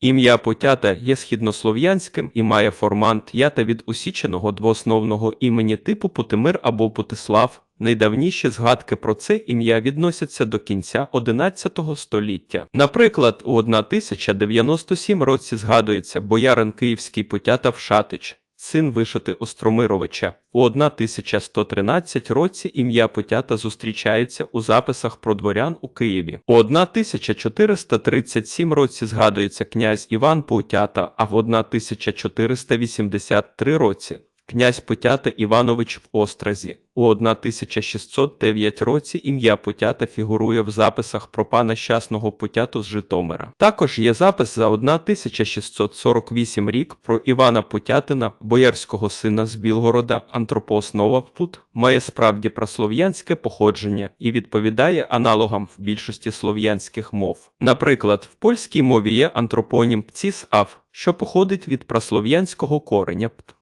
Ім'я Потята є східнослов'янським і має формант ята від усіченого двоосновного імені типу Путимир або Путислав. Найдавніші згадки про це ім'я відносяться до кінця XI століття. Наприклад, у 1097 році згадується боярин київський Потята Вшатич, син Вишити Остромировича. У 1113 році ім'я Потята зустрічається у записах про дворян у Києві. У 1437 році згадується князь Іван Потята, а в 1483 році князь Потята Іванович в Остразі. У 1609 році ім'я Потята фігурує в записах про пана щасного Потяту з Житомира. Також є запис за 1648 рік про Івана Потятина, боярського сина з Білгорода, антропооснова Пут, має справді праслов'янське походження і відповідає аналогам в більшості слов'янських мов. Наприклад, в польській мові є антропонім «пцісав», що походить від праслов'янського кореня «pt».